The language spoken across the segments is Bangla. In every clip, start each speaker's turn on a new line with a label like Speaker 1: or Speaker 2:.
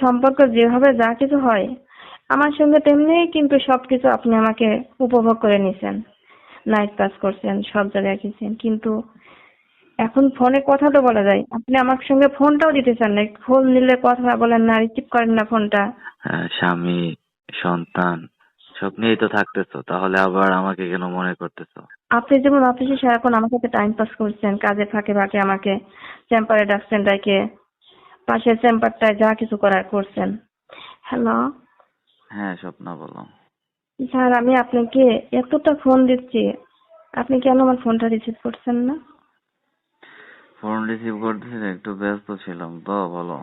Speaker 1: সম্পর্ক যেভাবে যা কিছু হয় আমার সঙ্গে তেমনি কিন্তু সবকিছু আপনি আমাকে উপভোগ করে নিছেন। নাইট পাস করছেন সব জায়গায় গেছেন কিন্তু এখন ফোনে কথা তো বলা যায়। আপনি আমার সঙ্গে ফোনটাও দিতে চান না। ফোন নিলে কথা বলেন না রিসিভ করেন না ফোনটা
Speaker 2: হ্যাঁ, স্বামী সন্তান সব নিয়েই তো থাকতেছো। তাহলে আবার আমাকে কেন মনে করতেছো?
Speaker 1: আপনি যেমন অফিসে সারাক্ষণ আমার সাথে টাইম পাস করছেন কাজে ফাঁকে ফাঁকে আমাকে চেম্বারে ডাকছেন ডাকে পাশের চেম্বারটায় যা কিছু করার করছেন। হ্যালো
Speaker 2: হ্যাঁ স্বপ্ন বলো।
Speaker 1: স্যার আমি আপনাকে এতটা ফোন দিচ্ছি। আপনি কেন আমার ফোনটা রিসিভ করছেন না?
Speaker 2: ফোন রিসিভ করতেছিলে একটু ব্যস্ত ছিলাম তো বলো।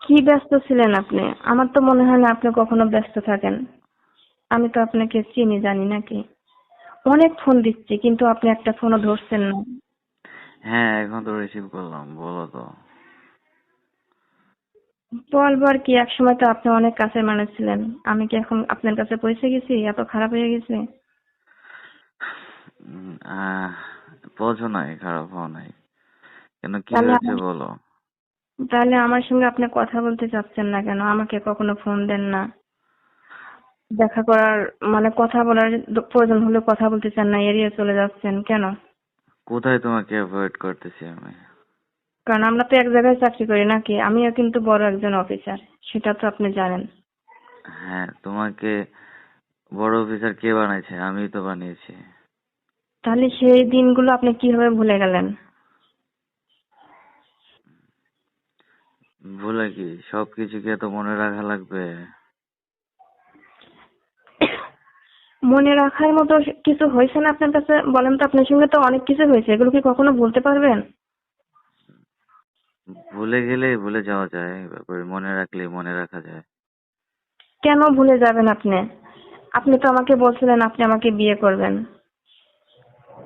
Speaker 1: কি ব্যস্ত ছিলেন আপনি? আমার তো মনে হয় না আপনি কখনো ব্যস্ত থাকেন। আমি তো আপনাকে চিনি জানি নাকি। অনেক ফোন দিচ্ছি কিন্তু আপনি একটা ফোনও ধরছেন না।
Speaker 2: হ্যাঁ এখন তো রিসিভ করলাম বলো তো।
Speaker 1: বলব আর কি এক সময় তো আপনি অনেক কাছের মানুষ ছিলেন। আমি কি এখন আপনার কাছে পৌঁছে গেছি? এত খারাপ হয়ে গেছে?
Speaker 2: বোঝো নাই খারাপ হও নাই। কেন কি
Speaker 1: তাহলে
Speaker 2: হয়েছে
Speaker 1: আমার-
Speaker 2: বলো?
Speaker 1: তাহলে আমার সঙ্গে আপনি কথা বলতে চাচ্ছেন না কেন? আমাকে কখনো ফোন দেন না। দেখা করার মানে কথা বলার প্রয়োজন হলে কথা বলতে চান না এড়িয়ে চলে যাচ্ছেন। কেন?
Speaker 2: কোথায় তোমাকে অ্যাভয়েড করতেছি আমি?
Speaker 1: কারণ আমরা তো এক জায়গায় চাকরি করি নাকি? আমিও কিন্তু বড় একজন অফিসার সেটা তো আপনি জানেন।
Speaker 2: হ্যাঁ তোমাকে বড় অফিসার কে বানাইছে? আমি তো বানিয়েছি।
Speaker 1: তাহলে সেই দিনগুলো আপনি কীভাবে ভুলে গেলেন?
Speaker 2: ভুলে কি? সবকিছু কি এত মনে রাখা লাগবে।
Speaker 1: মনে রাখার মতো কিছু হয়েছে না আপনার কাছে? বলেন তো আপনার সঙ্গে তো অনেক কিছু হয়েছে। এগুলো কি কখনো বলতে পারবেন?
Speaker 2: ভুলে গেলেই ভুলে যাওয়া যায় ব্যাপারে মনে রাখলেই মনে রাখা যায়।
Speaker 1: কেন ভুলে যাবেন আপনি? আপনি তো আমাকে বলছিলেন আপনি আমাকে বিয়ে করবেন।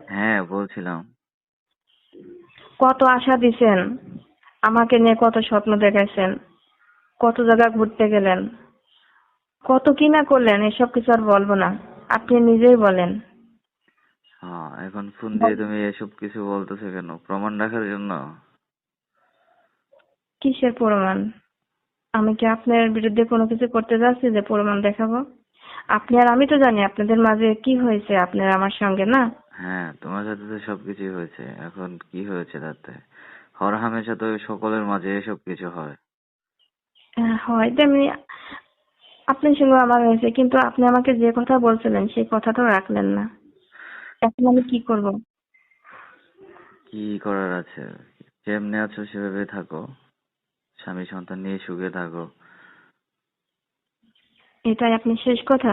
Speaker 2: হ্যাঁ বলছিলাম।
Speaker 1: কত আশা দিছেন আমাকে নিয়ে কত স্বপ্ন দেখাইছেন কত জায়গা ঘুরতে গেলেন কত কি না করলেন এসব কিছু আর বলব না আপনি নিজেই বলেন।
Speaker 2: হ্যাঁ এখন ফোন দিয়ে তুমি এসব কিছু বলতেছো কেন? প্রমাণ রাখার জন্য?
Speaker 1: কিসের প্রমাণ? আমি কি আপনার বিরুদ্ধে কোনো কিছু করতে যাচ্ছি যে প্রমাণ দেখাবো? আপনি আর আমি তো জানি আপনাদের মাঝে কি হয়েছে আপনার আমার সঙ্গে না?
Speaker 2: হ্যাঁ তোমার সাথে তো সবকিছুই হয়েছে। এখন কি হয়েছে তাতে? হর হামেশা তো সকলের মাঝে এসব কিছু হয়।
Speaker 1: হ্যাঁ, হয় তেমনি আপনার সঙ্গে আমার হয়েছে কিন্তু আপনি আমাকে যে কথা বলছিলেন সেই কথাটাও রাখলেন না। এখন আমি কি করব?
Speaker 2: কি করার আছে? যেমনি আছো সেভাবে থাকো। স্বামী সন্তান নিয়ে সুখে থাকো।
Speaker 1: এটাই আপনি শেষ কথা?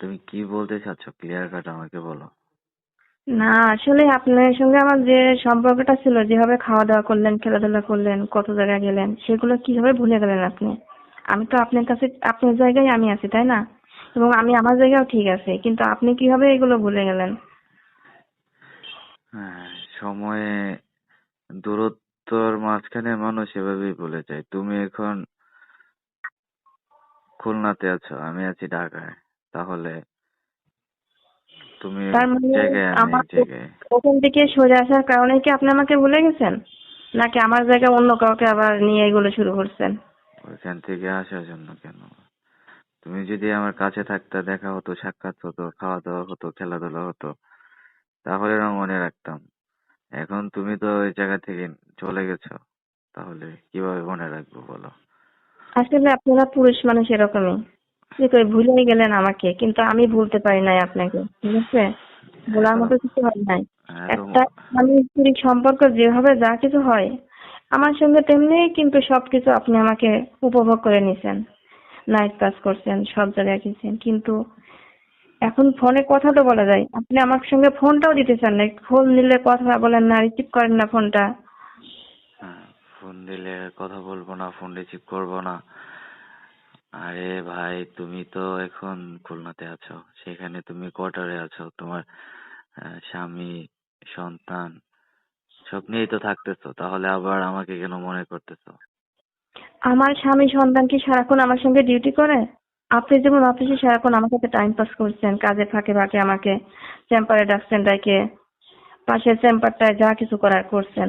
Speaker 2: তুমি কি বলতে চাচ্ছ? ক্লিয়ার কাট আমাকে বলো।
Speaker 1: না আসলে আপনার সঙ্গে আমার যে সম্পর্কটা ছিল যেভাবে খাওয়া দাওয়া করলেন খেলাধুলা করলেন কত জায়গায় গেলেন সেগুলো কীভাবে ভুলে গেলেন আপনি? আমি তো আপনার কাছে আপনার জায়গায় আমি আছি তাই না? এবং আমি আমার জায়গাও ঠিক আছে কিন্তু আপনি কীভাবে এগুলো ভুলে গেলেন?
Speaker 2: হ্যাঁ, সময়ে দূরত্বর মাঝখানে মানুষ এভাবেই বলে যায় তুমি এখন খুলনাতে আছো আমি আছি ঢাকায় তাহলে তুমি
Speaker 1: তার মানে
Speaker 2: জায়গায় আমি
Speaker 1: আমার
Speaker 2: এক জায়গায়।
Speaker 1: ওখান থেকে সরে আসার কারণে কি আপনি আমাকে ভুলে গেছেন? নাকি আমার জায়গায় অন্য কাউকে আবার নিয়ে এগুলো শুরু করছেন?
Speaker 2: ওইখান থেকে আসার জন্য কেন? তুমি যদি আমার কাছে থাকতে দেখা হতো সাক্ষাৎ হতো খাওয়া দাওয়া হতো খেলাধুলা হতো তাহলে না মনে রাখতাম। এখন তুমি তো ওই জায়গা থেকে চলে গেছো তাহলে কীভাবে মনে রাখব বলো?
Speaker 1: আসলে আপনারা পুরুষ মানুষ এরকমই। যে করে ভুলে গেলেন আমাকে কিন্তু আমি ভুলতে পারি নাই আপনাকে ঠিক আছে? বলার মতো কিছু হয় নাই।
Speaker 2: হ্যাঁ,
Speaker 1: একটা স্বামী স্ত্রীর সম্পর্ক যেভাবে যা কিছু হয় আমার সঙ্গে তেমনি কিন্তু সবকিছু আপনি আমাকে উপভোগ করে নিছেন। নাইট পাস করছেন সব জায়গায় গেছেন কিন্তু এখন ফোনে কথা তো বলা যায়। আপনি আমার সঙ্গে ফোনটাও দিতে চান না। ফোন নিলে কথা বলেন না রিসিভ করেন না ফোনটা।
Speaker 2: হ্যাঁ, ফোন দিলে কথা বলব না ফোন রিসিভ করব না। আরে ভাই তুমি তো এখন খুলনাতে আছো। সেখানে তুমি কোয়ার্টারে আছো। তোমার স্বামী সন্তান সব নিয়েই তো থাকতেছো। তাহলে আবার আমাকে কেন মনে করতেছো?
Speaker 1: আমার স্বামী সন্তান কি সারাক্ষণ আমার সঙ্গে ডিউটি করে? আপনি যেমন অফিসে সারাক্ষণ আমার সাথে টাইম পাস করছেন কাজে ফাঁকে ফাঁকে আমাকে চেম্বারে ডাকছেন ডাকে পাশের চেম্বারটায় যা কিছু করার করছেন।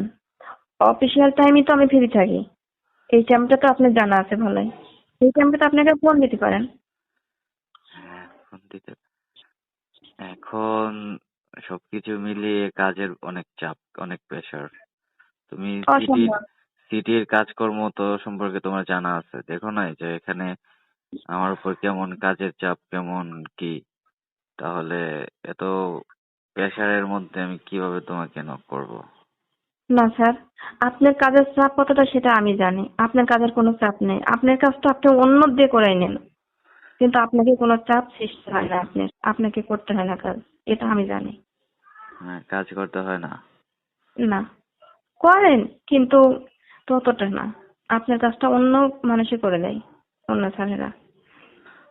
Speaker 1: অফিসিয়াল টাইমে তো আমি ফ্রি থাকি। এই টাইমটা তো আপনার জানা আছে ভালোই। এই টাইমটা তো আপনাকে ফোন দিতে পারেন।
Speaker 2: হ্যাঁ ফোন দিতে এখন সবকিছু মিলিয়ে কাজের অনেক চাপ অনেক প্রেশার তুমি সিটির
Speaker 1: অসম্ভব
Speaker 2: সিটির কাজকর্ম তো সম্পর্কে তোমার জানা আছে। দেখো না যে এখানে আমার উপর কেমন কাজের চাপ কেমন কি? তাহলে এত প্রেশারের মধ্যে আমি কীভাবে তোমাকে নক করব?
Speaker 1: না স্যার আপনার কাজের চাপ কতটা সেটা আমি জানি। আপনার কাজের কোনো চাপ নেই। আপনার কাজটা আপনি অন্য দিয়ে করাই নেন। কিন্তু আপনাকে কোনো চাপ সৃষ্টি হয় না আপনার আপনাকে করতে হয় না কাজ। এটা আমি জানি।
Speaker 2: হ্যাঁ কাজ করতে হয় না?
Speaker 1: না। করেন কিন্তু ততটা না। আপনার কাজটা অন্য মানুষে করে দেয় অন্য স্যারেরা।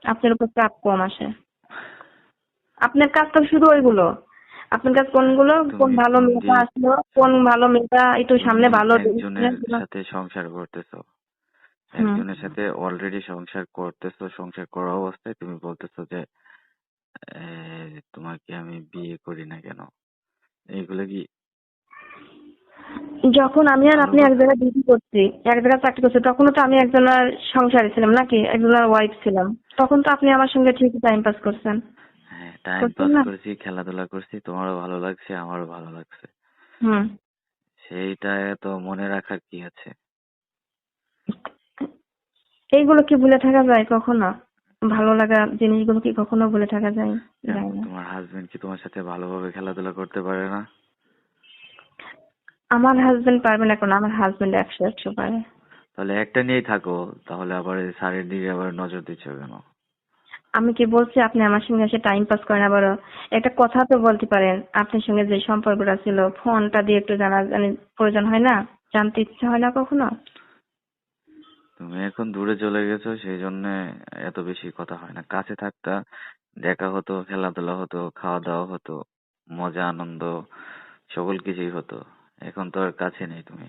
Speaker 1: আপনার উপর চাপ কম আসে। আপনার কাজ তো শুধু ওইগুলো। আপনার কাজ কোনগুলো? কোন ভালো মেয়েটা আসলো কোন ভালো মেয়েটা একটু সামনে ভালো
Speaker 2: একজনের সাথে সংসার করতেছো। একজনের সাথে অলরেডি সংসার করতেছো সংসার করা অবস্থায় তুমি বলতেছো যে তোমাকে আমি বিয়ে করি না কেন? এগুলো কি
Speaker 1: যখন আমি আর আপনি এক জায়গায় ডিউটি করছি এক জায়গায় চাকরি করছি তখনও তো আমি একজনের সংসারে ছিলাম নাকি? একজনের ওয়াইফ ছিলাম। তখন তো আপনি আমার সঙ্গে ঠিকই টাইম পাস করছেন।
Speaker 2: হ্যাঁ টাইম পাস? করছি খেলাধুলা করছি তোমারও ভালো লাগছে আমারও ভালো লাগছে।
Speaker 1: হুম।
Speaker 2: সেইটা তো মনে রাখার কি আছে?
Speaker 1: এইগুলো কি ভুলে থাকা যায় কখনো? ভালো লাগা জিনিসগুলো কি কখনো ভুলে থাকা যায়?
Speaker 2: তোমার হাজবেন্ড কি তোমার সাথে ভালোভাবে খেলাধুলা করতে পারে না?
Speaker 1: আমার হাজবেন্ড পারবে না কোনো আমার হাজবেন্ড একশো একশো পারে
Speaker 2: তাহলে একটা নিয়েই থাকো তাহলে আবার শাড়ির দিকে আবার নজর দিচ্ছ কেন?
Speaker 1: আমি কি বলছি আপনি আমার সঙ্গে এসে টাইম পাস করেন আবার একটা কথা তো বলতে পারেন আপনার সঙ্গে যে সম্পর্কটা ছিল ফোনটা দিয়ে একটু জানা জানি প্রয়োজন হয় না? জানতে ইচ্ছা হয় না কখনো?
Speaker 2: তুমি এখন দূরে চলে গেছো সেই জন্য এত বেশি কথা হয় না। কাছে থাকতা দেখা হতো খেলাধুলা হতো খাওয়া দাওয়া হতো মজা আনন্দ সকল কিছুই হতো। এখন তো আর কাছে নেই তুমি।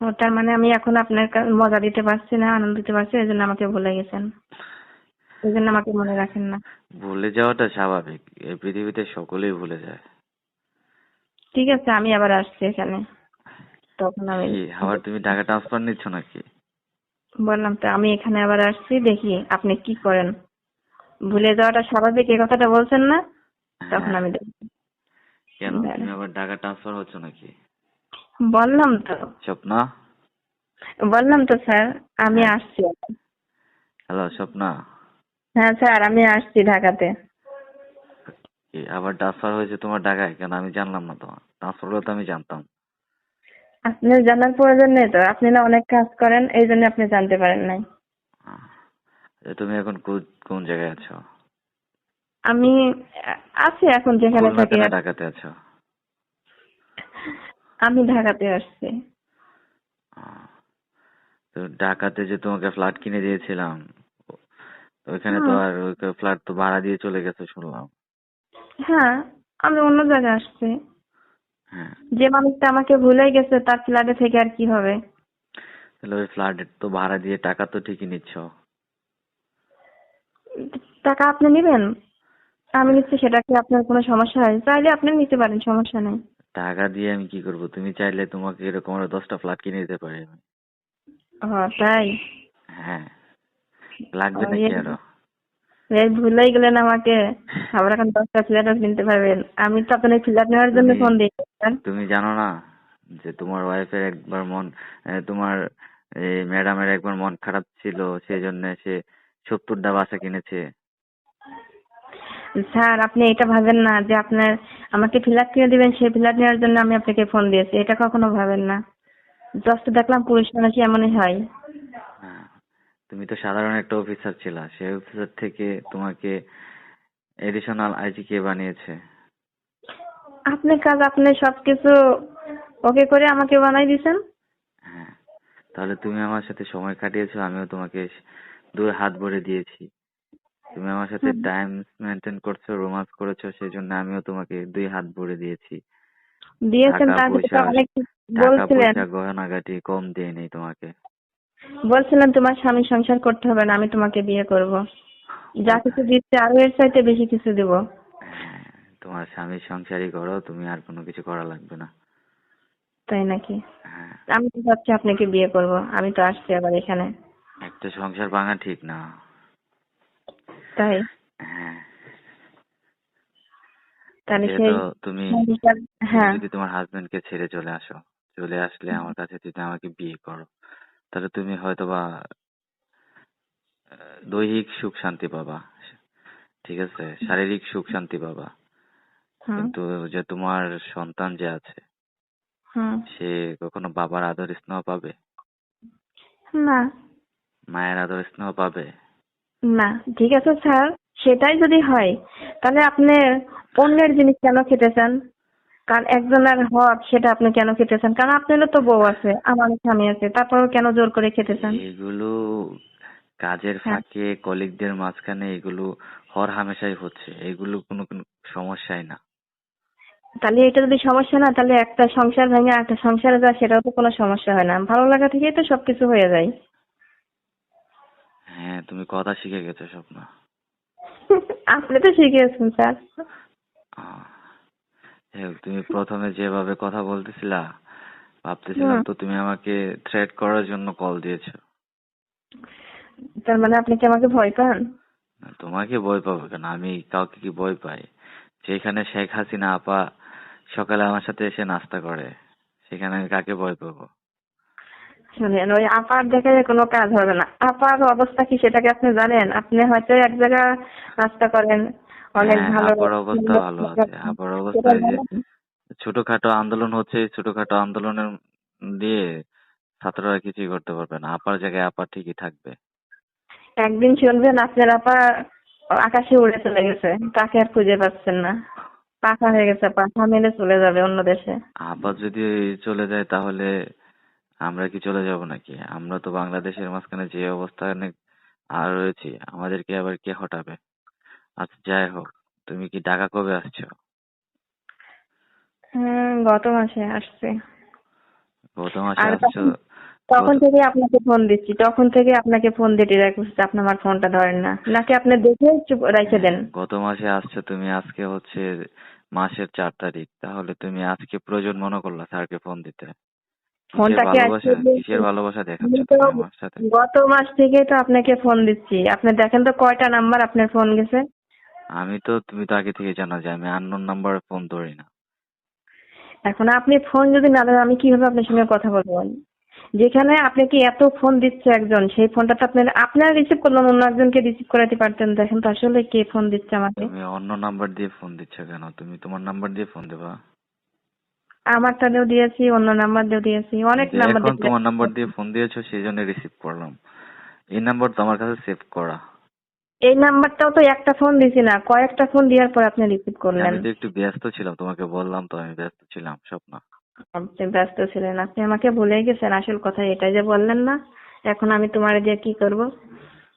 Speaker 1: ও তার মানে আমি এখন আপনার মজা দিতে পারছি না আনন্দ দিতে পারছি এই জন্য আমাকে ভুলে গেছেন। এই জন্য আমাকে মনে রাখেন না।
Speaker 2: ভুলে যাওয়াটা স্বাভাবিক এই পৃথিবীতে সকলেই ভুলে যায়।
Speaker 1: ঠিক আছে আমি আবার আসছি এখানে। তখন আমি
Speaker 2: আবার তুমি টাকা ট্রান্সফার নিচ্ছ নাকি?
Speaker 1: বললাম তো আমি এখানে আবার আসছি দেখি আপনি কি করেন। ভুলে যাওয়াটা স্বাভাবিক এই কথাটা বলছেন না তখন
Speaker 2: হ্যাঁ,
Speaker 1: আমি দেখি
Speaker 2: কেন
Speaker 1: হ্যাঁ।
Speaker 2: তুমি আবার টাকা ট্রান্সফার হচ্ছ নাকি?
Speaker 1: বললাম তো।
Speaker 2: স্বপ্না?
Speaker 1: বললাম তো স্যার আমি
Speaker 2: হ্যাঁ।
Speaker 1: আসছি।
Speaker 2: হ্যালো স্বপ্না?
Speaker 1: হ্যাঁ স্যার আমি আসছি ঢাকাতে।
Speaker 2: কি আবার ট্রান্সফার হয়েছে তোমার টাকায় কেন আমি জানলাম না তোমার। ট্রান্সফার হলে তো আমি জানতাম।
Speaker 1: আপনার জানার প্রয়োজন নেই তো। আপনি না অনেক কাজ করেন এই জন্য আপনি জানতে পারেন নাই।
Speaker 2: তুমি এখন কোন জায়গায় আছো?
Speaker 1: আমি আছি এখন যেখানে থাকি।
Speaker 2: ঢাকাতে আছো?
Speaker 1: আমি ঢাকাতে আসছি।
Speaker 2: তো ঢাকাতে যে তোমাকে ফ্ল্যাট কিনে দিয়েছিলাম তো ওইখানে তো আর ওই ফ্ল্যাট তো ভাড়া দিয়ে চলে গেছে শুনলাম।
Speaker 1: হ্যাঁ আমি অন্য জায়গায় আসছি।
Speaker 2: হ্যাঁ।
Speaker 1: যে মানুষটা আমাকে ভুলে গেছে তার ফ্ল্যাটে থেকে আর কি হবে?
Speaker 2: তাহলে ওই ফ্ল্যাটের তো ভাড়া দিয়ে টাকা তো ঠিকই নিচ্ছ।
Speaker 1: টাকা আপনি নেবেন? আমি নিচ্ছি সেটা কি আপনার কোনো সমস্যা হয়? চাইলে আপনি নিতে পারেন সমস্যা নেই।
Speaker 2: টাকা দিয়ে আমি কি করব? তুমি চাইলে তোমাকে এরকম আরও দশটা ফ্ল্যাট কিনে দিতে পারি আমি।
Speaker 1: তাই?
Speaker 2: হ্যাঁ। লাগবে নাকি আরও?
Speaker 1: এই ভুলেই গেলেন আমাকে। আবার এখন দশটা ফ্ল্যাটও কিনতে পারবেন। আমি তো আপনার ফ্ল্যাট নেওয়ার জন্য ফোন
Speaker 2: তুমি জানো না যে তোমার ওয়াইফের একবার মন তোমার এই ম্যাডামের একবার মন খারাপ ছিল সেই জন্য সে সত্তরটা বাসা কিনেছে।
Speaker 1: স্যার আপনি এটা ভাবেন না যে আপনার আমাকে ফ্ল্যাট কিনে দিবেন সেই ফ্ল্যাট নেওয়ার জন্য আমি আপনাকে ফোন দিয়েছি। এটা কখনো ভাবেন না। জাস্ট দেখলাম পুরুষ মানুষই এমনই হয়।
Speaker 2: হ্যাঁ, তুমি তো সাধারণ একটা অফিসার ছিলা। সেই অফিসার থেকে তোমাকে এডিশনাল আইজি কে বানিয়েছে।
Speaker 1: আপনি কাজ আপনি সবকিছু ওকে করে আমাকে বানাই দিয়েছেন?
Speaker 2: হ্যাঁ তাহলে তুমি আমার সাথে সময় কাটিয়েছো আমিও তোমাকে দুই হাত ভরে দিয়েছি। তুমি আমার সাথে। টাইম মেনটেন করছ রোমান্স করেছ সেই জন্য আমিও তোমাকে দুই হাত ভরে দিয়েছি।
Speaker 1: দিয়েছেন
Speaker 2: টাকা
Speaker 1: তার অনেক বলছিলেন।
Speaker 2: পয়সা গহনাগাটি কম দিয়ে নেই তোমাকে।
Speaker 1: বলছিলেন তোমার স্বামী সংসার করতে হবে না আমি তোমাকে বিয়ে করব। যা কিছু দিচ্ছে আরও এর চাইতে বেশি কিছু দিব।
Speaker 2: হ্যাঁ, তোমার স্বামীর সংসারই করো তুমি আর কোনো কিছু করা লাগবে না।
Speaker 1: তাই নাকি?
Speaker 2: হ্যাঁ।
Speaker 1: আমি তো ভাবছি আপনাকে বিয়ে করব আমি তো আসছি আবার এখানে।
Speaker 2: একটা সংসার ভাঙা ঠিক না।
Speaker 1: তাই?
Speaker 2: হ্যাঁ।
Speaker 1: তাহলে
Speaker 2: তুমি
Speaker 1: হ্যাঁ।
Speaker 2: যদি তোমার হাজবেন্ডকে ছেড়ে চলে আসো চলে আসলে আমার কাছে যদি আমাকে বিয়ে করো তাহলে তুমি হয়তো বা দৈহিক সুখ শান্তি পাবা। ঠিক আছে? শারীরিক সুখ শান্তি পাবা। কিন্তু যে তোমার সন্তান যে আছে সে কখনো বাবার আদর স্নেহ পাবে?
Speaker 1: না।
Speaker 2: মায়ের আদর স্নেহ পাবে?
Speaker 1: না ঠিক আছে স্যার। সেটাই যদি হয় তাহলে আপনি অন্যের জিনিস কেন খেতে চান কারণ একজনের হক সেটা আপনি কেন খেতে চান কারণ আপনারও তো বউ আছে আমারও স্বামী আছে তারপরেও কেন জোর করে খেতে চান
Speaker 2: এগুলো কাজের
Speaker 1: হ্যাঁ।
Speaker 2: ফাঁকে কলিগদের মাঝখানে এগুলো হর হামেশাই হচ্ছে এগুলো কোনো কোনো সমস্যাই না।
Speaker 1: তাহলে এটা যদি সমস্যা না তাহলে একটা সংসার ভেঙে একটা সংসারে যায় সেটাও তো কোনো সমস্যা হয় না। ভালো লাগা থেকেই তো সবকিছু হয়ে যায়।
Speaker 2: হ্যাঁ তুমি কথা শিখে গেছো স্বপ্ন।
Speaker 1: আপনি তো শিখিয়েছেন স্যার।
Speaker 2: তুমি প্রথমে যেভাবে কথা বলতেছিলা ভাবতেছিলাম তো তুমি আমাকে থ্রেট করার জন্য কল দিয়েছ।
Speaker 1: তার মানে আপনি কি আমাকে ভয় পান?
Speaker 2: তোমাকে ভয় পাবো কেন? আমি কাউকে কি ভয় পাই? যেখানে শেখ হাসিনা আপা সকালে আমার সাথে এসে নাস্তা করে সেখানে আমি কাকে ভয় পাবো?
Speaker 1: শুনেন ওই আপার দেখে কোনো কাজ হবে না। আপার অবস্থা কি সেটাকে আপনি জানেন? আপনি হয়তো এক জায়গায় নাস্তা করেন অনেক
Speaker 2: হ্যাঁ,
Speaker 1: ভালো
Speaker 2: অবস্থা ভালো আছে। আপার অবস্থা? ছোটখাটো আন্দোলন হচ্ছে ছোটখাটো আন্দোলনের দিয়ে ছাত্ররা কিছুই করতে পারবে না। আপার জায়গায় আপা ঠিকই থাকবে।
Speaker 1: একদিন শুনবেন আপনার আপা আকাশে উড়ে চলে গেছে। তাকে আর খুঁজে পাচ্ছেন না। পাখা হয়ে গেছে পাখা মেলে চলে যাবে অন্য দেশে।
Speaker 2: আবার যদি চলে যায় তাহলে আমরা কি চলে যাব নাকি? আমরা তো বাংলাদেশের মাঝখানে যে অবস্থানে আর রয়েছি আমাদেরকে আবার কে হটাবে? আচ্ছা যাই হোক তুমি কি ঢাকা কবে আসছো?
Speaker 1: হুম গত মাসে আসছে।
Speaker 2: গত মাসে
Speaker 1: আর
Speaker 2: আসছো?
Speaker 1: তখন
Speaker 2: গত-
Speaker 1: থেকে আপনাকে ফোন দিচ্ছি। তখন থেকে আপনাকে ফোন দিয়ে ডিরাই করছি আপনি আমার ফোনটা ধরেন না। নাকি আপনি দেখে চুপ রেখে দেন?
Speaker 2: গত মাসে আসছো তুমি আজকে হচ্ছে মাসের চার তারিখ। তাহলে তুমি আজকে প্রয়োজন মনে করলা স্যারকে ফোন দিতে। সাথে?
Speaker 1: গত মাস থেকেই তো আপনাকে ফোন দিচ্ছি। আপনি দেখেন তো কয়টা নাম্বার আপনার ফোন গেছে?
Speaker 2: আমি তো তুমি তো আগে থেকে জানো যে আমি আননোন নাম্বারে ফোন ধরি না।
Speaker 1: এখন আপনি ফোন যদি না ধরেন আমি কীভাবে আপনার সঙ্গে কথা বলব? যেখানে আপনাকে এত ফোন দিচ্ছে একজন সেই ফোনটা তো আপনার আপনার রিসিভ করলেন অন্য একজনকে রিসিভ করাতে পারতেন। দেখেন তো আসলে কে ফোন দিচ্ছে আমাকে।
Speaker 2: তুমি অন্য নাম্বার দিয়ে ফোন দিচ্ছ কেন? তুমি তোমার নাম্বার দিয়ে ফোন দেবা।
Speaker 1: আমারটা দিয়েও দিয়েছি অন্য নাম্বার দিয়েও দিয়েছি অনেক
Speaker 2: যে
Speaker 1: নাম্বার
Speaker 2: এখন তোমার নাম্বার দিয়ে ফোন দিয়েছ সেই জন্য রিসিভ করলাম। এই নাম্বার তো আমার কাছে সেভ করা।
Speaker 1: এই নাম্বারটাও তো একটা ফোন দিছি না কয়েকটা ফোন দেওয়ার পর আপনি রিসিভ করলেন।
Speaker 2: আমি তো একটু ব্যস্ত ছিলাম তোমাকে বললাম তো আমি ব্যস্ত ছিলাম স্বপ্ন।
Speaker 1: আপনি ব্যস্ত ছিলেন আপনি আমাকে ভুলে গেছেন আসল কথা এটাই যে বললেন না। এখন আমি তোমার দিয়ে কি করব?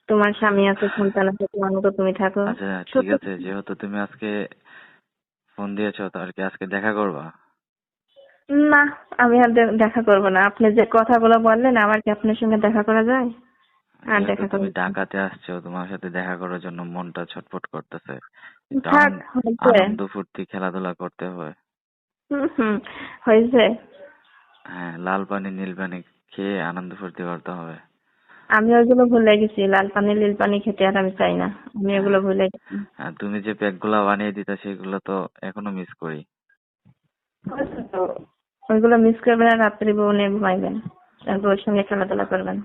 Speaker 1: তোমার স্বামী আছে সন্তান আছে তোমার মতো তুমি থাকো।
Speaker 2: আচ্ছা ঠিক আছে যেহেতু তুমি আজকে ফোন দিয়েছ তাহলে কি আজকে দেখা করবা?
Speaker 1: না আমি আর দেখা করব না। আপনি যে কথাগুলো বললেন আমার কি আপনার সঙ্গে দেখা করা যায়? আর দেখা
Speaker 2: তুমি। ঢাকাতে আসছো তোমার সাথে দেখা করার জন্য মনটা ছটফট করতেছে। আনন্দ- ফুর্তি খেলাধুলা করতে হয়।
Speaker 1: হুম, হয়েছে।
Speaker 2: হ্যাঁ লাল পানি নীল পানি খেয়ে আনন্দ ফুর্তি করতে হবে।
Speaker 1: আমি ওইগুলো ভুলে গেছি লাল পানি নীল পানি খেতে আর আমি চাই না। আমি এগুলো ভুলে গেছি।
Speaker 2: আর তুমি যে প্যাকগুলা বানিয়ে দিতা সেগুলো তো এখনও মিস করি।
Speaker 1: ওইগুলো মিস করবেন আর রাত্রি নিয়ে ঘুমাইবেন। আর ওর সঙ্গে খেলাধুলা করবেন।